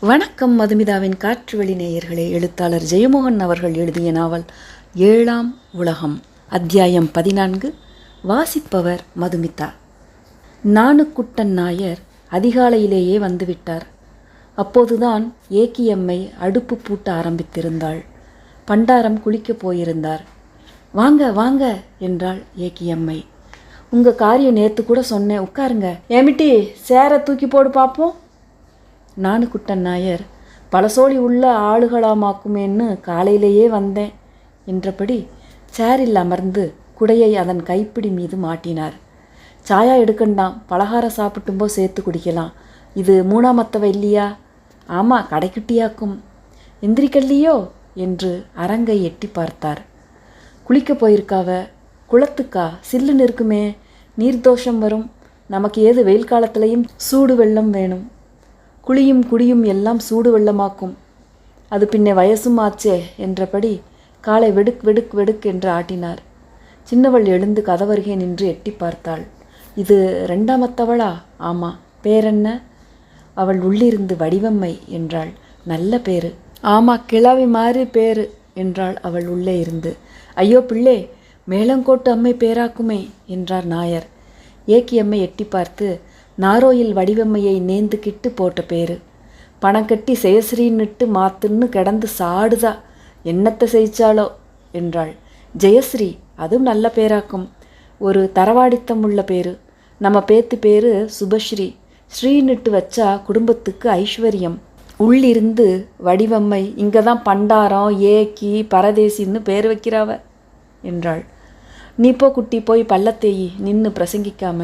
வணக்கம் மதுமிதாவின் காற்று வெளி நேயர்களே. எழுத்தாளர் ஜெயமோகன் அவர்கள் எழுதிய நாவல் ஏழாம் உலகம். அத்தியாயம் பதினான்கு. வாசிப்பவர் மதுமிதா. நானுக்குட்டன் நாயர் அதிகாலையிலேயே வந்துவிட்டார். அப்போதுதான் ஏக்கியம்மை அடுப்பு பூட்ட ஆரம்பித்திருந்தாள். பண்டாரம் குளிக்கப் போயிருந்தார். வாங்க வாங்க என்றாள் ஏக்கியம்மை உங்கள் காரியம் நேற்று கூட சொன்னேன். உட்காருங்க. ஏமிட்டி சேரை தூக்கி போடு பார்ப்போம் நானுக்குட்டன் நாயர் பழசோழி உள்ள ஆளுகளாமாக்குமேன்னு காலையிலேயே வந்தேன் என்றபடி சேரில் அமர்ந்து குடையை அதன் கைப்பிடி மீது மாட்டினார். சாயா எடுக்கண்டாம் பலகாரம் சாப்பிட்டும்போ சேர்த்து குடிக்கலாம். இது மூணாமத்தவ இல்லையா ஆமாம் கடைக்குட்டியாக்கும். எந்திரிக்கல்லையோ? என்று அரங்கை எட்டி பார்த்தார். குளிக்க போயிருக்காவ? குளத்துக்கா? சில்லுன்னு இருக்குமே நீர்தோஷம் வரும். நமக்கு ஏது வெயில் காலத்துலேயும் சூடு வெள்ளம் வேணும். குளியும் குடியும் எல்லாம் சூடு வெள்ளமாக்கும். அது பின்னே வயசும் ஆச்சே என்றபடி காலை வெடுக் வெடுக் வெடுக் என்று ஆட்டினார். சின்னவள் எழுந்து கதவருகே நின்று எட்டி பார்த்தாள். இது ரெண்டாமத்தவளா? ஆமாம் பேரென்ன? அவள் உள்ளிருந்து வடிவம்மை என்றாள். நல்ல பேரு. ஆமா கிழவி மாறி பேரு என்றாள் அவள் உள்ளே இருந்து. ஐயோ பிள்ளை மேலங்கோட்டு அம்மை பேராக்குமே என்றார் நாயர். ஏக்கி அம்மை எட்டி பார்த்து நாரோயில் வடிவம்மையை நேந்து கிட்டு போட்ட பேரு. பணம் கட்டி செயஸ்ரீன்னுட்டு மாத்துன்னு கிடந்து சாடுதா என்னத்தை செய்ச்சாளோ என்றாள். ஜெயஸ்ரீ அதுவும் நல்ல பேராக்கும். ஒரு தரவாடித்தம் உள்ள பேரு. நம்ம பேத்து பேரு சுபஸ்ரீ. ஸ்ரீன்னுட்டு வச்சா குடும்பத்துக்கு ஐஸ்வர்யம். உள்ளிருந்து வடிவம்மை இங்கே தான் பண்டாரம் ஏக்கி பரதேசின்னு பேர் வைக்கிறாவ என்றாள். நீ போ குட்டி போய் பள்ளத்தேயி நின்று பிரசங்கிக்காம.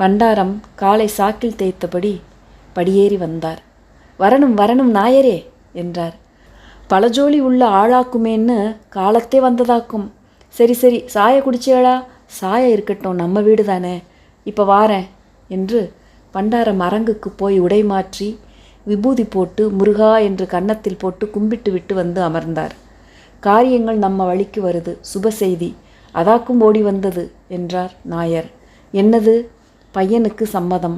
பண்டாரம் காலை சாக்கில் தேய்த்தபடி படியேறி வந்தார். வரணும் வரணும் நாயரே என்றார். பழஜோலி உள்ள ஆளாக்குமேன்னு காலத்தே வந்ததாக்கும். சரி சரி சாய குடிச்சியாளா சாய இருக்கட்டும் நம்ம வீடு தானே. இப்போ வாரேன் என்று பண்டாரம் அரங்குக்கு போய் உடை மாற்றி விபூதி போட்டு முருகா என்று கன்னத்தில் போட்டு கும்பிட்டு விட்டு வந்து அமர்ந்தார். காரியங்கள் நம்ம வழிக்கு வருது. சுப செய்தி. அதாக்கும் ஓடி வந்தது என்றார் நாயர். என்னது? பையனுக்கு சம்மதம்.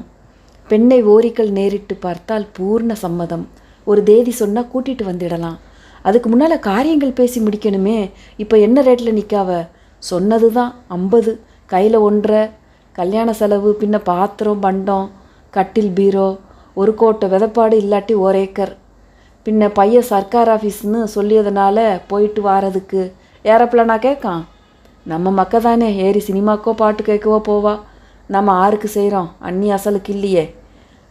பெண்ணை ஓரிக்கல் நேரிட்டு பார்த்தால் பூர்ண சம்மதம். ஒரு தேதி சொன்னால் கூட்டிட்டு வந்துடலாம். அதுக்கு முன்னால் காரியங்கள் பேசி முடிக்கணுமே. இப்போ என்ன ரேட்டில் நிற்காவ சொன்னது தான் ஐம்பது. கையில் ஒன்றரை. கல்யாண செலவு பின்ன பாத்திரம் பண்டம் கட்டில் பீரோ ஒரு கோட்டை விதப்பாடு இல்லாட்டி ஒரு ஏக்கர். பின்ன பையன் சர்க்கார் ஆஃபீஸ்னு சொல்லியதுனால போயிட்டு வாரதுக்கு. ஏரோப்ளானா கேட்கான்? நம்ம மக்க தானே ஏறி சினிமாக்கோ பாட்டு கேட்கவோ போவா. நம்ம ஆருக்கு செய்கிறோம் அண்ணி அசலுக்கு இல்லையே.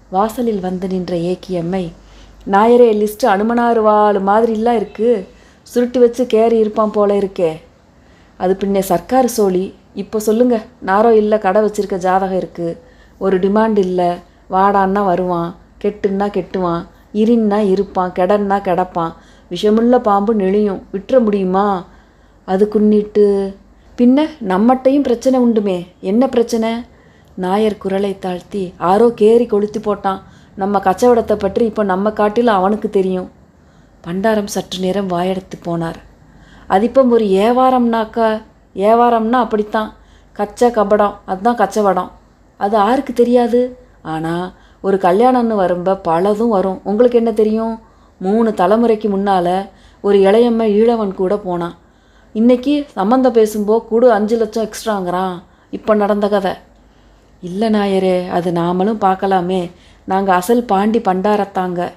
வாசலில் வந்து நின்ற ஏக்கியம்மை நாயரே லிஸ்ட்டு அனுமனாறு வாள் மாதிரிலாம் இருக்குது சுருட்டி வச்சு கேரி இருப்பான் போல இருக்கே. அது பின்னே சர்க்கார் சோழி இப்போ சொல்லுங்கள் நாரோ இல்லை கடை வச்சுருக்க ஜாதகம் இருக்குது ஒரு டிமாண்ட் இல்லை. வாடான்னா வருவான். கெட்டுன்னா கெட்டுவான். இரின்னா இருப்பான். கெடன்னா கிடப்பான். விஷமுள்ள பாம்பு நெளியும். விட்டுற முடியுமா? அது குன்னிட்டு பின்ன நம்மட்டையும் பிரச்சனை உண்டுமே. என்ன பிரச்சனை? நாயர் குரலை தாழ்த்தி ஆரோ கேரி கொளுத்தி போட்டான். நம்ம கச்சவடத்தை பற்றி இப்போ நம்ம காட்டில் அவனுக்கு தெரியும். பண்டாரம் சற்று நேரம் வாயெடுத்து போனார். அதிப்பம் ஒரு ஏவாரம்னாக்கா ஏவாரம்னா அப்படித்தான். கச்ச கபடம் அதுதான் கச்சவடம். அது யாருக்கு தெரியாது. ஆனால் ஒரு கல்யாணம்னு வரும்ப பலதும் வரும். உங்களுக்கு என்ன தெரியும்? மூணு தலைமுறைக்கு முன்னால் ஒரு இளையம்மை ஈழவன் கூட போனான். இன்றைக்கி சம்மந்தம் பேசும்போது கூட அஞ்சு லட்சம் எக்ஸ்ட்ராங்கிறான் இப்போ நடந்த கதை. இல்லை நாயரே அது நாமளும் பார்க்கலாமே. நாங்கள் அசல் பாண்டி பண்டாரத்தாங்க.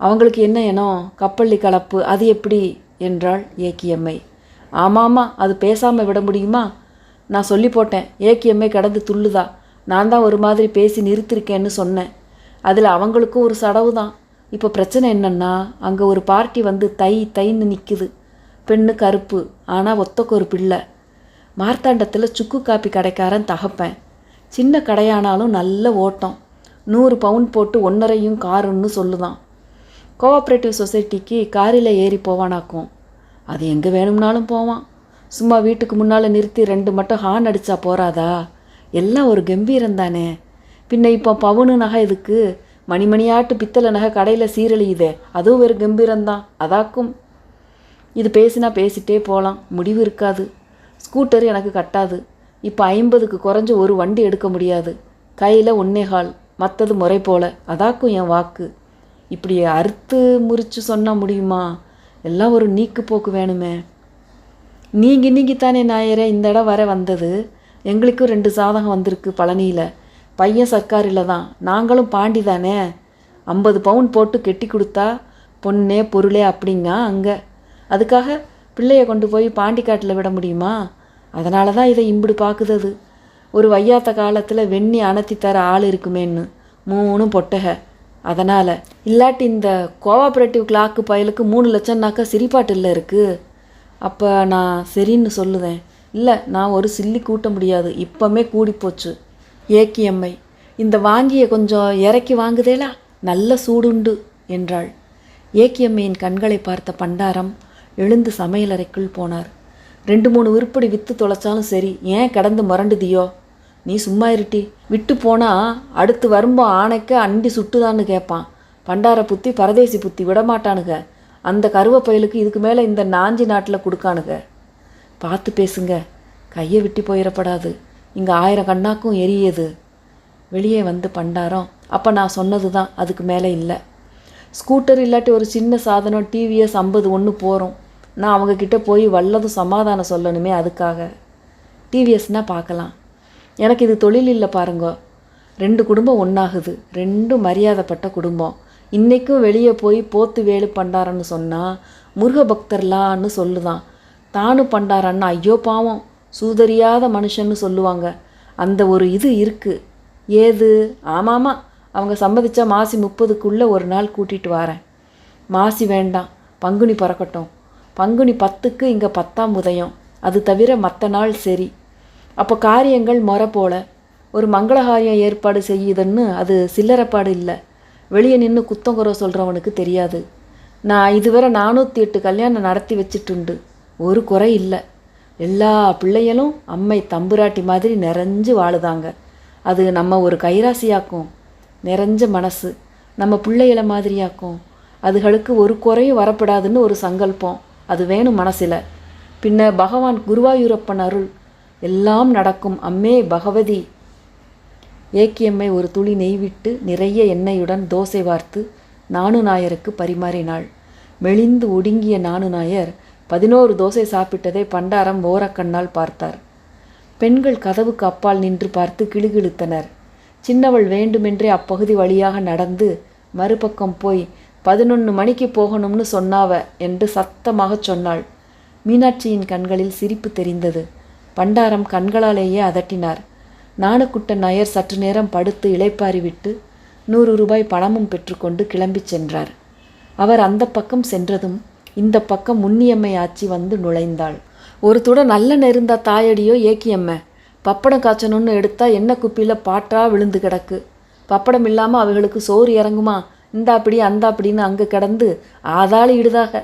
அவங்களுக்கு என்ன இனம்? கப்பள்ளி கலப்பு அது எப்படி? என்றாள் ஏக்கியம்மை ஆமாம்மா அது பேசாமல் விட முடியுமா? நான் சொல்லி போட்டேன். ஏக்கியம்மை கடந்து துள்ளுதா. நான் தான் ஒரு மாதிரி பேசி நிறுத்திருக்கேன்னு சொன்னேன். அதில் அவங்களுக்கும் ஒரு சடவு தான். இப்போ பிரச்சனை என்னென்னா அங்கே ஒரு பார்ட்டி வந்து தை தைன்னு நிற்குது பெண்ணு கருப்பு ஆனால் ஒத்தக்கு ஒரு பிள்ளை மார்த்தாண்டத்தில் சுக்கு காப்பி கடைக்காரன் தகப்பேன். சின்ன கடையானாலும் நல்ல ஓட்டம். நூறு பவுண்ட் போட்டு ஒன்றரையும் காருன்னு சொல்லுதான். கோஆப்ரேட்டிவ் சொசைட்டிக்கு காரில் ஏறி போவானாக்கும். அது எங்கே வேணும்னாலும் போவான். சும்மா வீட்டுக்கு முன்னால் நிறுத்தி ரெண்டு மட்டும் ஹார்ன் அடித்தா போகிறாதா எல்லாம் ஒரு கம்பீரம் தானே. பின்ன இப்போ பவுனு நகை இதுக்கு மணிமணியாட்டு பித்தளை நகை கடையில் சீரழியுதே. அதுவும் ஒரு கம்பீரம்தான் அதாக்கும். இது பேசினா பேசிட்டே போகலாம் முடிவு இருக்காது. ஸ்கூட்டர் எனக்கு கட்டாது. இப்போ ஐம்பதுக்கு குறைஞ்ச ஒரு வண்டி எடுக்க முடியாது. கையில் ஒன்னேகால் மற்றது முறை போல். அதாக்கும் என் வாக்கு. இப்படி அறுத்து முறித்து சொன்னால் முடியுமா? எல்லாம் ஒரு நீக்கு போக்கு வேணுமே. நீங்கள் இன்னைக்கு தானே நாயரே இந்த இடம் வர வந்தது. எங்களுக்கும் ரெண்டு சாதகம் வந்திருக்கு பழனியில். பையன் சர்க்காரில் தான். நாங்களும் பாண்டி தானே? ஐம்பது பவுன் போட்டு கெட்டி கொடுத்தா பொண்ணே பொருளே அப்படிங்க அங்கே. அதுக்காக பிள்ளைய கொண்டு போய் பாண்டிக்காட்டில் விட முடியுமா? அதனால தான் இதை இம்பிடு பார்க்குது ஒரு வையாத்த காலத்தில் வெண்ணி அணத்தி தர ஆள் இருக்குமேன்னு மூணும் பொட்டக. அதனால் இல்லாட்டி இந்த கோஆப்ரேட்டிவ் கிளாக்கு பயலுக்கு மூணு லட்சம்னாக்கா சிரிப்பாட்டில் இருக்குது அப்போ நான் சரின்னு சொல்லுதேன். இல்லை நான் ஒரு சில்லி கூட்ட முடியாது. இப்போமே கூடிப்போச்சு. ஏக்கியம்மை இந்த வாங்கியை கொஞ்சம் இறக்கி வாங்குதேலா? நல்ல சூடுண்டு என்றாள். ஏக்கியம்மையின் கண்களை பார்த்த பண்டாரம் எழுந்து சமையலறைக்குள் போனார். ரெண்டு மூணு உருப்படி விற்று தொலைச்சாலும் சரி ஏன் கடந்து மறண்டுதியோ நீ சும்மா இருட்டி. விட்டு போனால் அடுத்து வரும்போ ஆணைக்க அண்டி சுட்டுதான்னு கேட்பான் பண்டார புத்தி பரதேசி புத்தி விடமாட்டானுங்க. அந்த கருவப்பயலுக்கு இதுக்கு மேலே இந்த நாஞ்சி நாட்டில் கொடுக்கானுங்க. பார்த்து பேசுங்க. கையை விட்டு போயிடப்படாது. இங்கே ஆயிரம் கண்ணாக்கும் எரியுது. வெளியே வந்து பண்டாரம். அப்போ நான் சொன்னது தான் அதுக்கு மேலே இல்லை. ஸ்கூட்டர் இல்லாட்டி ஒரு சின்ன சாதனம் டிவிஎஸ் ஐம்பது ஒன்று போகிறோம் நான் அவங்கக்கிட்ட போய் வல்லதும் சமாதானம் சொல்லணுமே அதுக்காக. டிவிஎஸ்னால் பார்க்கலாம். எனக்கு இது தொழில் இல்லை பாருங்க. ரெண்டு குடும்பம் ஒன்றாகுது ரெண்டும் மரியாதைப்பட்ட குடும்பம். இன்றைக்கும் வெளியே போய் போத்து வேலு பண்டாரன்னு சொன்னால் முருக பக்தர்லான்னு சொல்லுதான். தானும் பண்டாரன்னா ஐயோ பாவம். சூதறியாத மனுஷன்னு சொல்லுவாங்க. அந்த ஒரு இது இருக்குது ஏது? ஆமாமா. அவங்க சம்மதிச்சா மாசி முப்பதுக்குள்ளே ஒரு நாள் கூட்டிகிட்டு வரேன். மாசி வேண்டாம். பங்குனி பறக்கட்டும். பங்குனி பத்துக்கு இங்கே பத்தாம் உதயம். அது தவிர மற்ற நாள் சரி. அப்போ காரியங்கள் முறை போல. ஒரு மங்களகாரியம் ஏற்பாடு செய்யுதுன்னு அது சில்லறப்பாடு இல்லை. வெளியே நின்று குத்தங்குறை சொல்கிறவனுக்கு தெரியாது. நான் இதுவரை நானூற்றி எட்டு கல்யாணம் நடத்தி வச்சிட்டுண்டு. ஒரு குறை இல்லை. எல்லா பிள்ளைகளும் அம்மை தம்புராட்டி மாதிரி நிறைஞ்சு வாழுதாங்க. அது நம்ம ஒரு கைராசியாக்கும். நிறைஞ்ச மனசு. நம்ம பிள்ளைகளை மாதிரியாக்கும். அதுகளுக்கு ஒரு குறையும் வரப்படாதுன்னு ஒரு சங்கல்பம். அது வேணும் மனசில். பின்ன பகவான் குருவாயூரப்பன் அருள் எல்லாம் நடக்கும். அம்மே பகவதி. ஏக்கியம்மை ஒரு துளி நெய் விட்டு நிறைய எண்ணெயுடன் தோசை வார்த்து நானு நாயருக்கு பரிமாறினாள். மெலிந்து ஒடுங்கிய நானு நாயர் பதினோரு தோசை சாப்பிட்டதை பண்டாரம் ஓரக்கண்ணால் பார்த்தார். பெண்கள் கதவுக்கு அப்பால் நின்று பார்த்து கிளுகிழுத்தனர். சின்னவள் வேண்டுமென்றே அப்பகுதி வழியாக நடந்து மறுபக்கம் போய் பதினொன்று மணிக்கு போகணும்னு சொன்னாவ என்று சத்தமாகச் சொன்னாள். மீனாட்சியின் கண்களில் சிரிப்பு தெரிந்தது. பண்டாரம் கண்களாலேயே அதட்டினார். நாணுக்குட்டன் நாயர் சற்று நேரம் படுத்து இளைப்பாரி விட்டு நூறு ரூபாய் பணமும் பெற்றுக்கொண்டு கிளம்பிச் சென்றார். அவர் அந்த பக்கம் சென்றதும் இந்த பக்கம் முன்னியம்மை ஆச்சி வந்து நுழைந்தாள். ஒரு துட நல்ல நெருந்தா தாயடியோ ஏக்கியம்மை. பப்படம் காய்ச்சணும்னு எடுத்தா எண்ணெய் குப்பியில் பாட்டா விழுந்து கிடக்கு. பப்படம் இல்லாமல் அவர்களுக்கு சோறு இறங்குமா? இந்தாப்படி அந்தாப்படின்னு அங்கே கிடந்து ஆதாளி இடுதாக.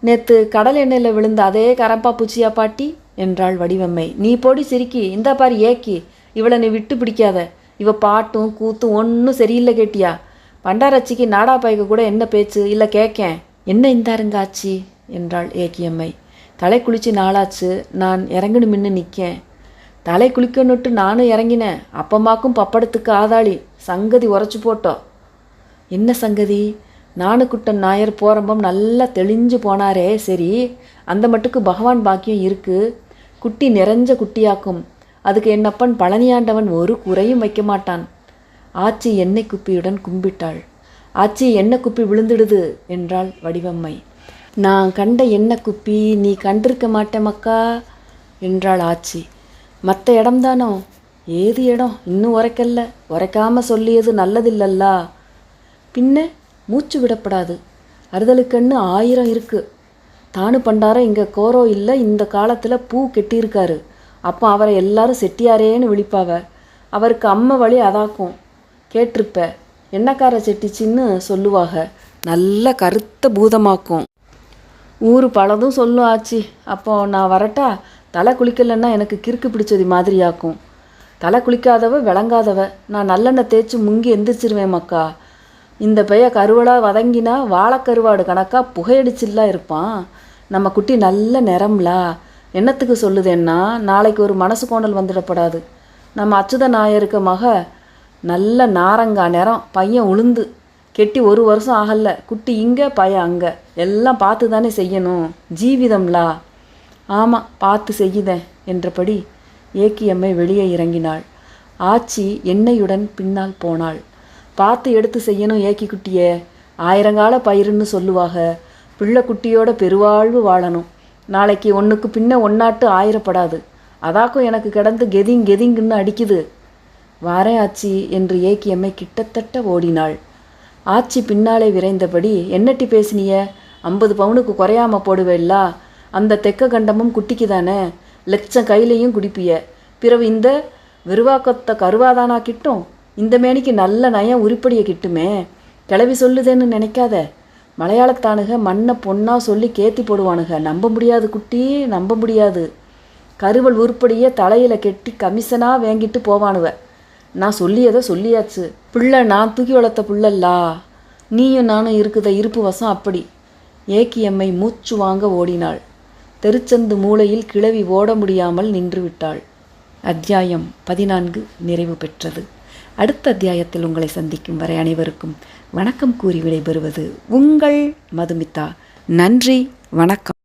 நேத்து கடல் எண்ணெயில் விழுந்த அதே கரப்பா பூச்சியா பாட்டி? என்றாள் வடிவம்மை. நீ பொடி சிரிக்கி இந்த பாரு ஏக்கி. இவளை நீ விட்டு பிடிக்காத. இவ பாட்டும் கூத்தும் ஒன்றும் சரியில்லை கேட்டியா? பண்டாரச்சிக்கு நாடா பாய்க்க கூட என்ன பேச்சு? இல்லை கேட்கேன் என்ன இந்தாருங்க ஆச்சி என்றாள் ஏக்கியம்மை. தலை குளிச்சு நாளாச்சு. நான் இறங்கணுமின்னு நிற்கேன் தலை குளிக்கணுட்டு நானும் இறங்கினேன். அப்பம்மாக்கும் பப்படத்துக்கு ஆதாளி. சங்கதி உரைச்சி போட்டோம். என்ன சங்கதி? நானுக்குட்டன் நாயர் போகிறம்பம் நல்லா தெளிஞ்சு போனாரே சரி. அந்த மட்டுக்கு பகவான் பாக்கியம் இருக்குது குட்டி நிறைஞ்ச குட்டியாக்கும். அதுக்கு என்னப்பன் பழனியாண்டவன் ஒரு குறையும் வைக்க மாட்டான். ஆச்சி எண்ணெய் குப்பியுடன் கும்பிட்டாள். ஆச்சி எண்ணெய் குப்பி விழுந்துடுது? என்றாள் வடிவம்மை. நான் கண்ட எண்ணெய் குப்பி? நீ கண்டிருக்க மாட்டே மக்கா என்றாள் ஆச்சி. மற்ற இடம்தானோ? ஏது இடம்? இன்னும் உரைக்கல்ல. உரைக்காம சொல்லியது நல்லதில்லல்லா? பின்ன மூச்சு விடப்படாது. அறுதலுக்கண்ணு ஆயிரம் இருக்குது தானு பண்டாரம் இங்கே கோரோ இல்லை இந்த காலத்தில் பூ கெட்டியிருக்காரு. அப்போ அவரை எல்லாரும் செட்டியாரேன்னு விழிப்பாவ. அவருக்கு அம்மை வழி அதாக்கும். கேட்டிருப்ப எண்ணக்கார செட்டிச்சின்னு சொல்லுவாக. நல்ல கருத்த பூதமாக்கும். ஊர் பலதும் சொல்லும் ஆச்சி அப்போ நான் வரட்டா? தலை குளிக்கலைன்னா எனக்கு கிறுக்கு பிடிச்சது மாதிரியாக்கும். தலை குளிக்காதவ விளங்காதவ நான் நல்லெண்ணெய் தேய்ச்சி முங்கி எந்திரிச்சிருவேன் மக்கா. இந்த பைய கருவலாக வதங்கினா வாழைக்கருவாடு கணக்காக புகையடிச்சில்லாம் இருப்பான். நம்ம குட்டி நல்ல நிறம்லா என்னத்துக்கு சொல்லுதேன்னா நாளைக்கு ஒரு மனசு கோணல் வந்துடப்படாது. நம்ம அச்சுத நாயருக்கு மக நல்ல நாரங்கா நிறம் பையன் உளுந்து. கெட்டி ஒரு வருஷம் ஆகல குட்டி இங்கே பையன் அங்கே. எல்லாம் பார்த்து தானே செய்யணும். ஜீவிதம்லா. ஆமாம் பார்த்து செய்யுதேன் என்றபடி ஏக்கியம்மை வெளியே இறங்கினாள். ஆச்சி எண்ணெயுடன் பின்னால் போனாள். பார்த்து எடுத்து செய்யணும் ஏக்கி குட்டியே. ஆயிரங்கால பயிருன்னு சொல்லுவாக. பிள்ளை குட்டியோட பெருவாழ்வு வாழணும். நாளைக்கு ஒன்றுக்கு பின்ன ஒன்னாட்டு ஆயிரப்படாது. அதாக்கும் எனக்கு கிடந்து கெதிங் கெதிங்குன்னு அடிக்குது. வாரேன் ஆச்சி என்று ஏக்கியம்மை கிட்டத்தட்ட ஓடினாள். ஆச்சி பின்னாலே விரைந்தபடி என்னட்டி பேசினிய? ஐம்பது பவுனுக்கு குறையாம போடுவேல்லா அந்த தெக்க கண்டமும் குட்டிக்கு தானே? லட்சம் கையிலையும் குடிப்பிய. பிறகு இந்த விருவாக்கத்தை கருவாதானா கிட்டும்? இந்த மேனிக்கு நல்ல நயம் உருப்படியை கிட்டுமே. கிளவி சொல்லுதேன்னு நினைக்காத. மலையாளத்தானுக மண்ணை பொண்ணாக சொல்லி கேத்தி போடுவானுங்க நம்ப முடியாது குட்டி நம்ப முடியாது. கருவல் உருப்படியே தலையில் கெட்டி கமிஷனாக வாங்கிட்டு போவானுவ. நான் சொல்லியதை சொல்லியாச்சு. பிள்ளை நான் தூக்கி வளர்த்த புள்ளல்லா. நீயும் நானும் இருக்குத இருப்பு வசம் அப்படி. ஏக்கியம்மை மூச்சு வாங்க ஓடினாள். தெருச்சந்து மூலையில் கிளவி ஓட முடியாமல் நின்று விட்டாள். அத்தியாயம் பதினான்கு நிறைவு பெற்றது. அடுத்த அத்தியாயத்தில் உங்களை சந்திக்கும் வரை அனைவருக்கும் வணக்கம் கூறி விடைபெறுவது உங்கள் மதுமிதா. நன்றி வணக்கம்.